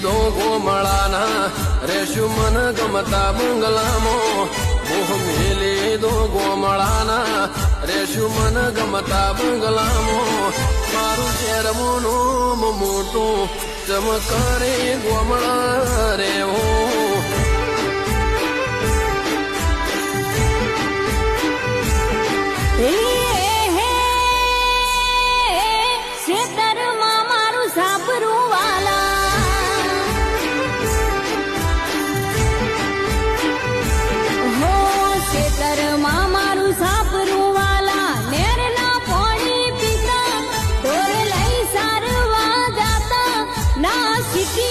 લીધો ગોમળાના, રેશું મન ગમતા બંગલામો મોહ લીધો ગોમળાના, રેશું મન ગમતા બંગલામો મારું શેરમોનું મોટું ચમકારે ગોમળા રેવું Kiki.